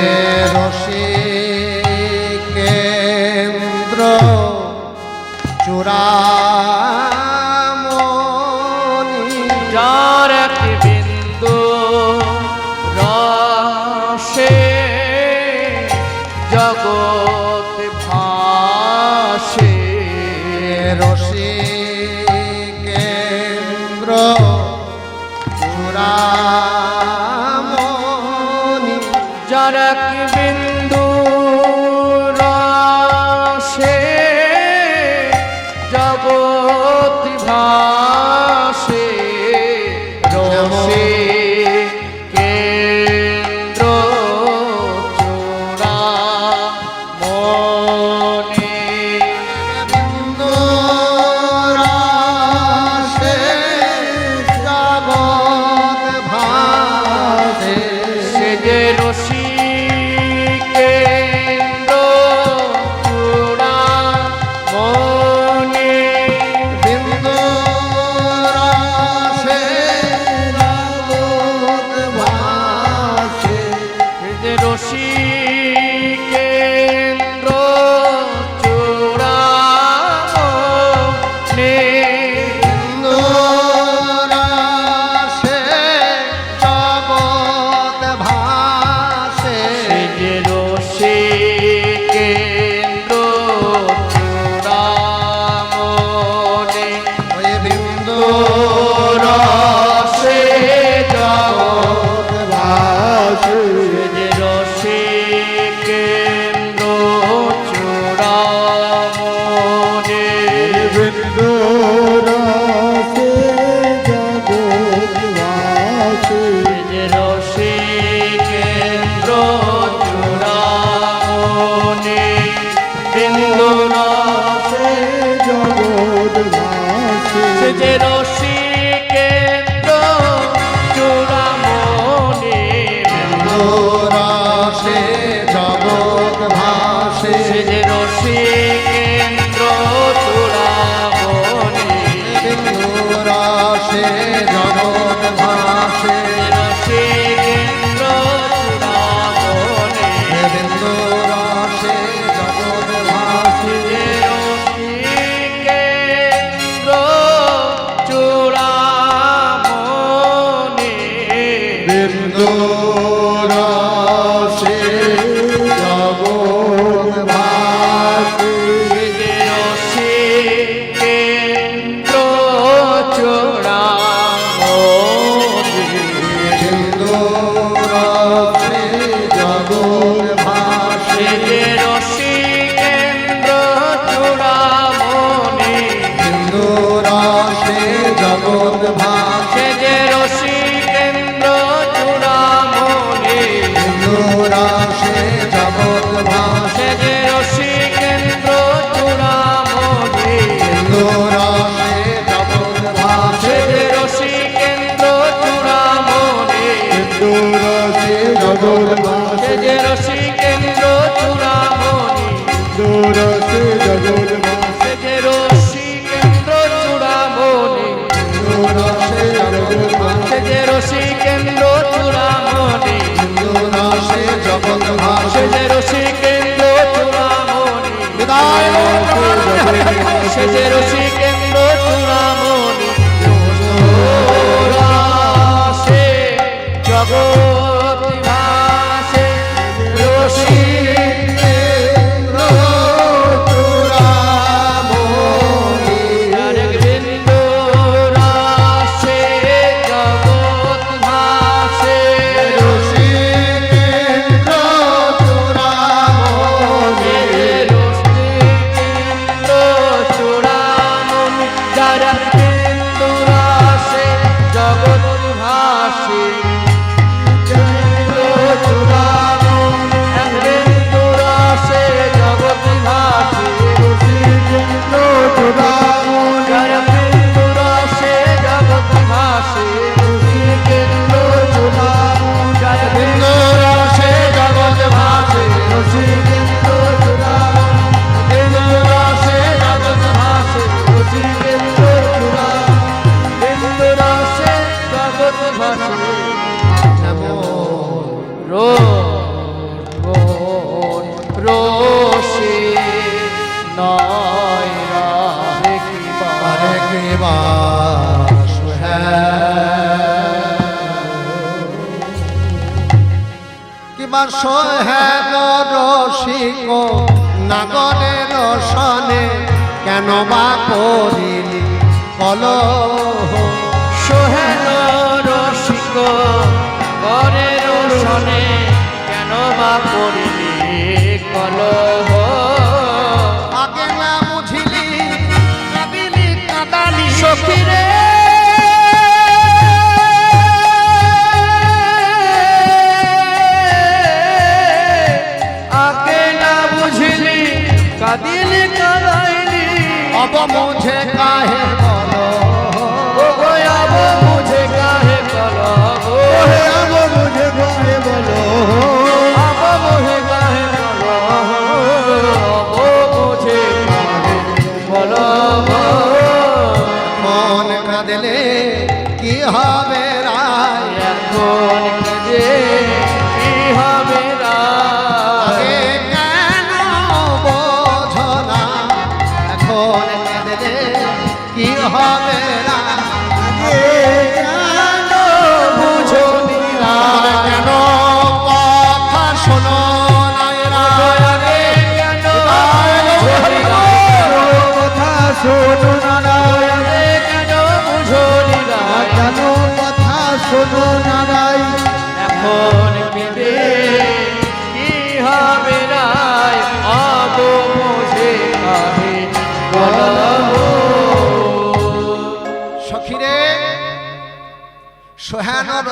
যে রসি সোহেল রসিক নাগরের সনে কেন বা করিলি কলহ? অবমুঝে কাহে বল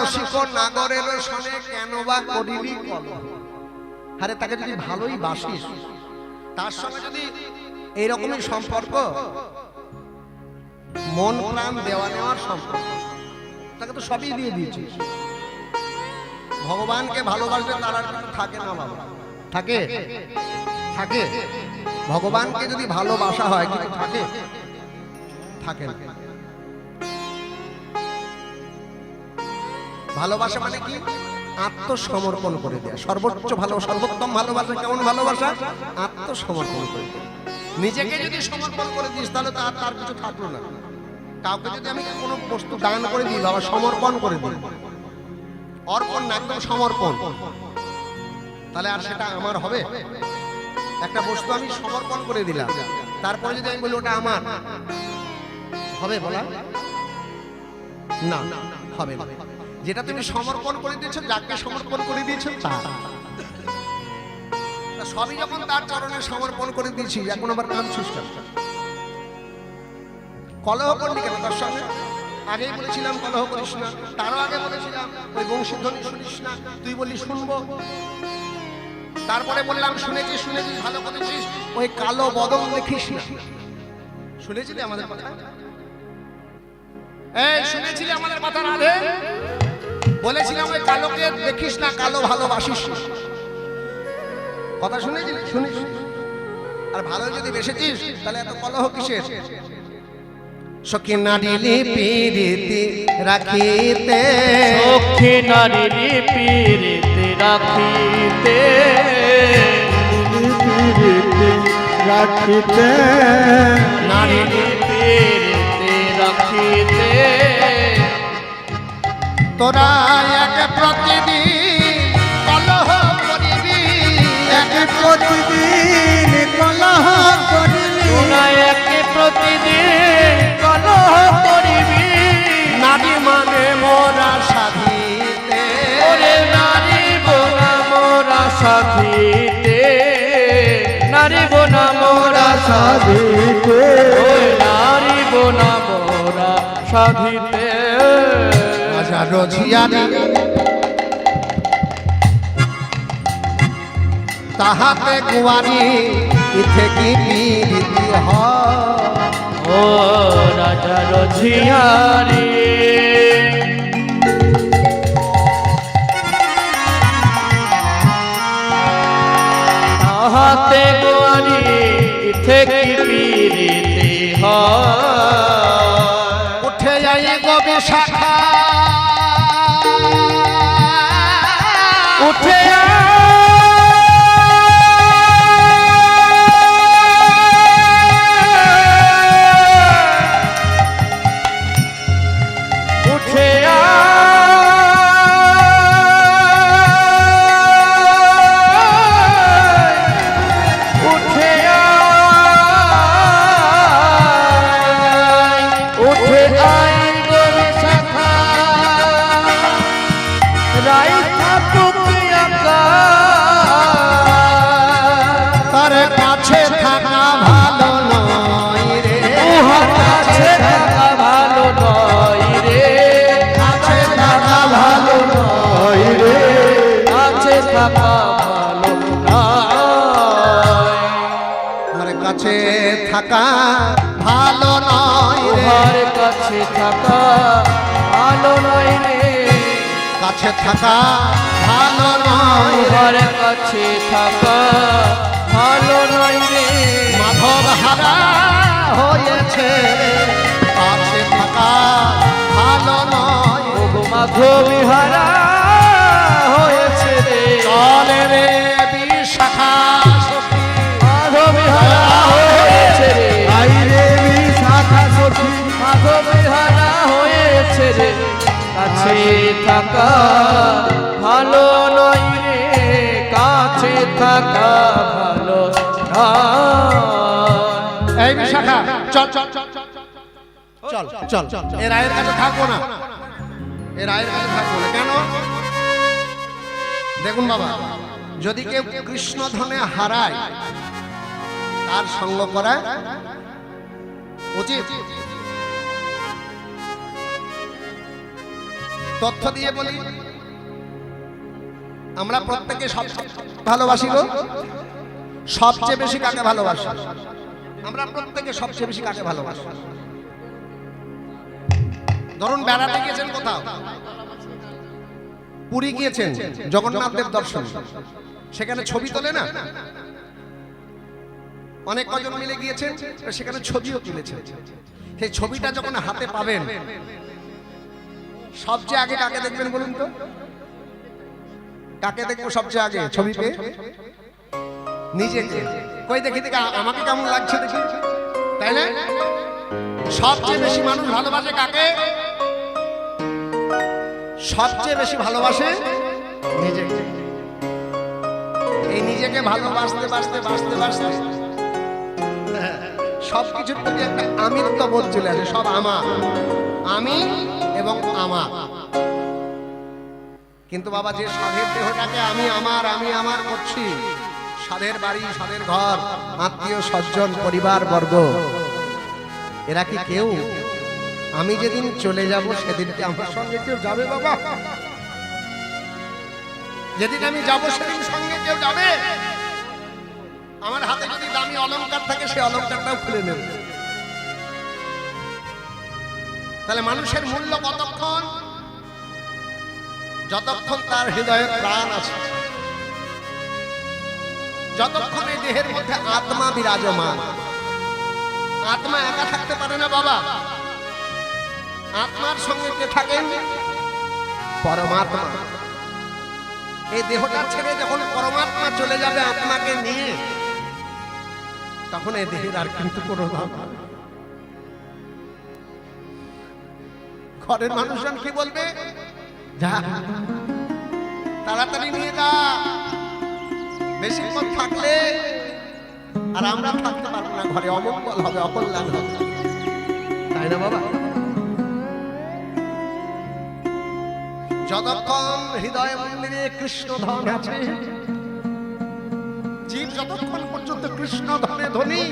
রসিক নাগরের সনে কেন বা করিলি কল? আরে তাকে যদি ভালোই বাসিস, তার সঙ্গে যদি এইরকমই সম্পর্ক, মন প্রাণ দেওয়া নেওয়ার সম্পর্ক, তাকে তো সবই দিয়ে দিয়েছিস ভগবানকে ভালোবাসলে তার থাকে না বাবা। থাকে? থাকে। ভগবানকে যদি ভালোবাসা হয় কিছু থাকে? থাকে না। ভালোবাসা মানে কি? আত্মসমর্পণ করে দেয়া। সর্বোচ্চ ভালো, সর্বোত্তম ভালোবাসা কেমন ভালোবাসা? আত্মসমর্পণ করে নিজেকে যদি সমর্পণ করে দিস, তাহলে তো আর তার কিছু থাকল না। কাউকে যদি আমি কোনো বস্তু দান করে দিই, বাবা, সমর্পণ করে দিই। অর্পণ না, একদম সমর্পণ। তাহলে আর সেটা আমার হবে? একটা বস্তু আমি সমর্পণ করে দিলাম। তারপরে যদি আমি বলি, ওটা আমার। হবে বলা? না, হবে না। যেটা তুমি সমর্পণ করে দিয়েছ, যাকে সমর্পণ করে দিয়েছ, তা। সবই যখন তার চরণে সমর্পণ করে দিয়েছি, এখন আবার কাঁদছিস কেন কলহ করলি কেন তার সঙ্গে আগেই বলেছিলাম কলহ করিস না, তারও আগে বলেছিলাম, ওই বংশীধ্বনি শুনিস না, তুই বললি শুনব। তারপরে বললাম শুনেছি শুনেছি ভালো করেছিস ওই কালো বদল দেখিস না। শুনেছিলি আমাদের কথা? এই, শুনেছিলি আমাদের কথা, রাধে? বলেছিলাম ওই কালোকে দেখিস না কালো ভালোবাসিস। কথা শুনেছিলি? শুনিস আর ভালো যদি বেসেছিস তাহলে এত কলহ কিসের? সখী নারিলি পিরিতি রাখিতে। সখী নারী পীড়িতে রাখিতে। রাখিতে। নারী পীড়িতে রাখিতে। তোরা এক প্রতিদিন কলহ করিবি। এক প্রতিদিন কলহ করিবি। তোরা একে প্রতিদিন কলহ করিবি। নারী মানে মোরা ওরে নারী বোনা মোরা সাথীতে। নারী বোনা মোরা ওই নারী বোনা মোরা সাথীতে। রাজা রঝিয়ারি তাহাতে কুয়ারি ইথে কি প্রীতি হয়? ও রাজা রঝিয়ারি তাহাতে গোয়ারি থেকে পিরিতে হয়? উঠে যাই গবে শাখা কাছে থাকা ভালো নয় রে। উহার কাছে থাকা ভালো নয় রে। কাছে থাকা ভালো নয় রে। উহার কাছে থাকা ভালো নয় রে। মাধব হারা হয়েছে কাছে থাকা ভালো নয় মাধবী হারা হয়েছে রে। চলে রে। কাছে থাকা ভালো নয় রে কাছে থাকা ভালো এই বিশাখা চল চল চল চল চল চল। এ রায়ের কাছে থাকব না। এ রায়ের কাছে থাকব না। কেন? দেখুন বাবা যদি কেউ কৃষ্ণ ধনে হারায় তার সঙ্গ করা উচিত। তথ্য দিয়ে বলি। আমরা প্রত্যেকে সব ভালোবাসি গো। সবচেয়ে বেশি কাকে ভালোবাসি? আমরা প্রত্যেকে সবচেয়ে বেশি কাকে ভালোবাসি? ধরুন বেড়াতে গিয়েছেন কোথাও। পুরী গিয়েছেন, জগন্নাথ দেব দর্শন। সেখানে ছবি তোলে না? অনেক কজন মিলে গিয়েছেন, সেখানে ছবিও তুলেছেন। সেই ছবিটা যখন হাতে পাবেন সবচেয়ে আগে কাকে দেখবেন বলুন তো? কাকে দেখব সবচেয়ে আগে? ছবি পেয়ে? নিজেকে। কই দেখি দেখি, আমাকে কেমন লাগছে দেখি? তাই না? সবচেয়ে বেশি মানুষ ভালোবাসে কাকে? সবচেয়ে বেশি ভালোবাসে নিজেকে। এই নিজেকে ভালোবাসতে, বাসতে বাসতে বাসতে সব কিছুর প্রতি একটা আমিত্ব বোধ চলে আসে, সব আমার। আমি এবং আমার কিন্তু বাবা, যে সাধের দেহটাকে আমি আমার আমি আমার করছি, সাধের বাড়ি, সাধের ঘর, আত্মীয় স্বজন, পরিবার, বর্গ, এরা কি কেউ? আমি যেদিন চলে যাব সেদিন কি আমার সঙ্গে কেউ যাবে বাবা? যেদিন আমি যাব, সেদিন সঙ্গে কেউ যাবে? আমার হাতে যদি দামি অলংকার থাকে সেই অলংকারটাও খুলে নেব। তাহলে মানুষের মূল্য কতক্ষণ? যতক্ষণ তার হৃদয়ে প্রাণ আছে। যতক্ষণ এই দেহের মধ্যে আত্মা বিরাজমান। আত্মা একা থাকতে পারে না বাবা। আত্মার সঙ্গে কে থাকেন? পরমাত্মা। এই দেহটা ছেড়ে যখন পরমাত্মা চলে যাবে আত্মাকে নিয়ে, তখন এই দেহের আর কিন্তু কোনো দাম হবে ঘরের মানুষজন কি বলবে? যা, তাড়াতাড়ি নিয়ে যা। বেশিক্ষণ থাকলে আর আমরা থাকতে পারব না ঘরে, অমঙ্গল হবে, অকল্যাণ হবে। তাই না বাবা? যতক্ষণ হৃদয় মন্দিরে কৃষ্ণ ধন আছে, জীব যতক্ষণ পর্যন্ত কৃষ্ণ ধনে ধনী,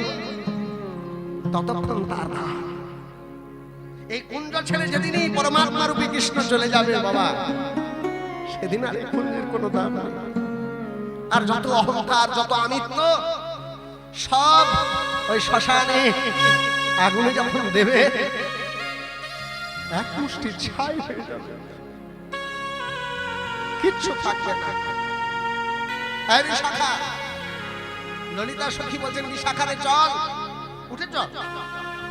ততক্ষণ তার দাম। এই কুঞ্জ ছেড়ে যেদিনই পরমাত্মা রূপী কৃষ্ণ চলে যাবে বাবা, সেদিন আর এই কুঞ্জের কোনো দাম আর যত অহংকার, যত আমিত্ব, সব ওই শ্মশানে আগুনে যখন দেবে, এক মুষ্টি ছাই হয়ে যাবে। কিচ্ছু থাকবে না। বিশাখা ললিতা সখী বলছেন বিশাখারে চল, উঠে চল।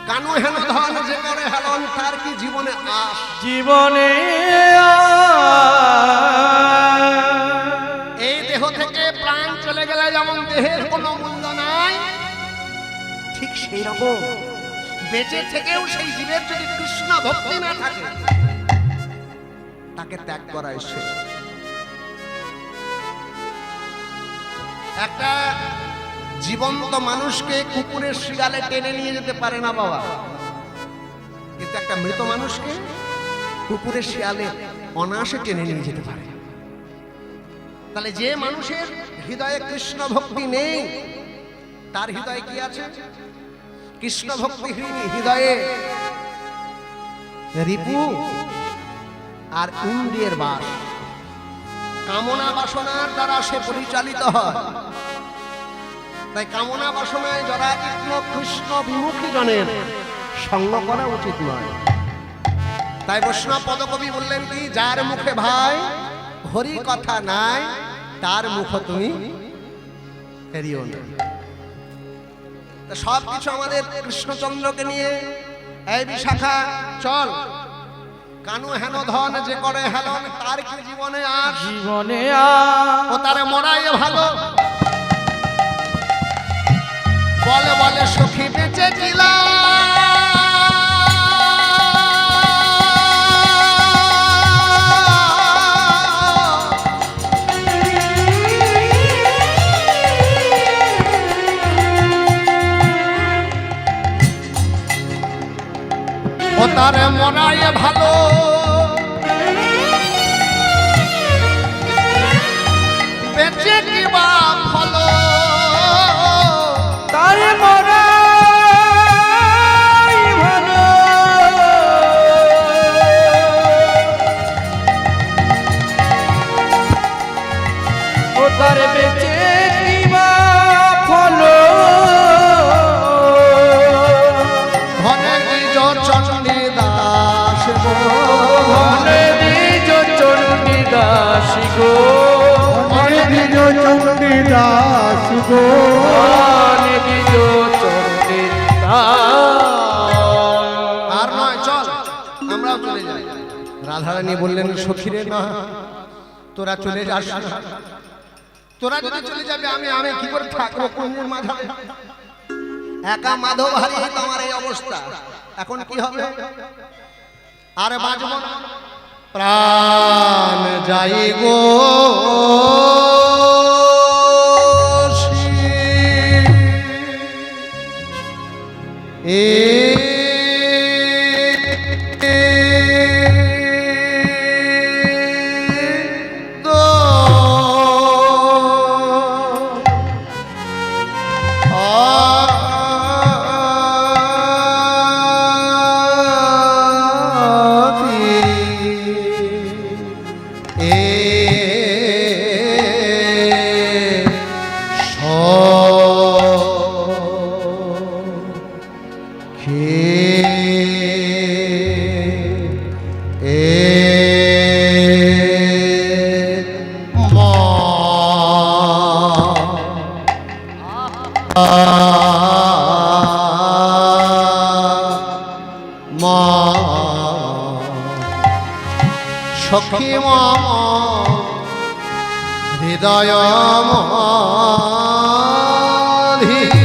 কানু হেন ধন যে করে হেলন তার কি জীবনে আস জীবনে এই দেহ থেকে প্রাণ চলে গেলে যেমন দেহের কোনো মূল্য নাই ঠিক সেই রকম বেঁচে থেকেও সেই জীবের যদি কৃষ্ণ ভক্তি না থাকে তাকে ত্যাগ করা এসে। একটা জীবন্ত মানুষকে কুকুরের শিগালে টেনে নিয়ে যেতে পারে না বাবা। কিন্তু একটা মৃত মানুষকে কুকুরের শিয়ালে অনায়াসে টেনে নিয়ে যেতে পারে। তাহলে যে মানুষের হৃদয়ে কৃষ্ণ ভক্তি নেই, তার হৃদয়ে কি আছে? কৃষ্ণ ভক্তি হৃদয়ে রিপু আর ইন্দ্রিয়ের বাস। কামনা বাসনার দ্বারা সে পরিচালিত হয়। তাই কামনা বাসনায় জরাজীর্ণ কৃষ্ণ কৃষ্ণ বিমুখী জনের সঙ্গ করা উচিত নয়। তাই বৈষ্ণব পদকবি বললেন কি যার মুখে ভাই হরি কথা নাই তার মুখ তুমি হেরিও না। সব কিছু আমাদের কৃষ্ণচন্দ্রকে নিয়ে এই বিশাখা চল। কানু হেন ধন যে করে হেলন তার কি জীবনে আর? জীবনে ও তারে মরাই ভালো। বলে বলে সখী বেঁচে ও তারে মরাই ভালো দাস গো। নিজ দাস গো নিজ আর নয় চল আমরাও চলে যাই। রাধারানী বললেন সখীরে না তোরা চলে যাস। তোরা যদি চলে যাবে আমি আমি কি করে থাকব কুঞ্জের মাঝারে একা মাধব হারি তোমার এই অবস্থা। এখন কি হবে? আরে বাঁচব না। প্রাণ যাই গো এ সখী মৃদয় হৃদয়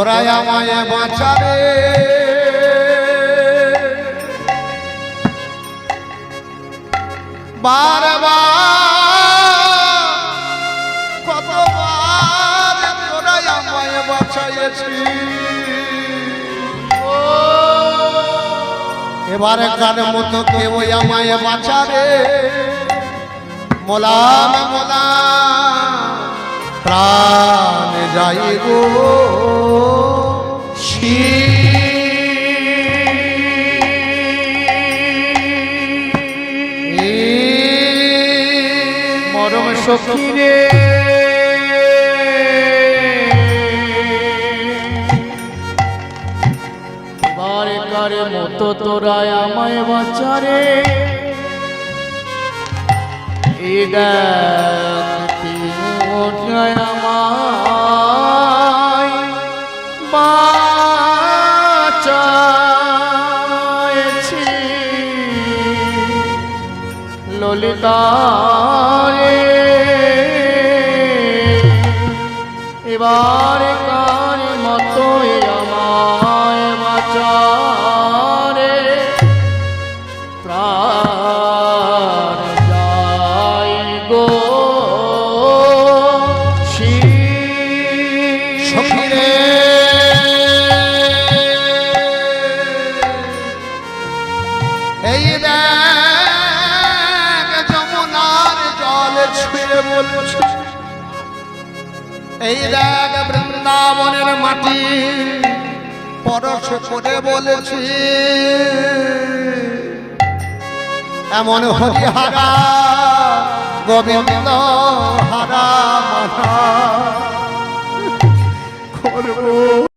তোরা আমায় বাঁচারে বারবার এবারে কার মতো কেউ আমায় বাঁচারে মোলাম মোলাম প্রাণ যাই গো মরম কারে মতো তোরা আমায় বাঁচারে। এই ডাকতে ওঠায় আমায় বাঁচায়েছি ললিতারে মাটি পরশ করে বলেছি। এমন হরিহারা গোবিন্দ হারা মাথা করব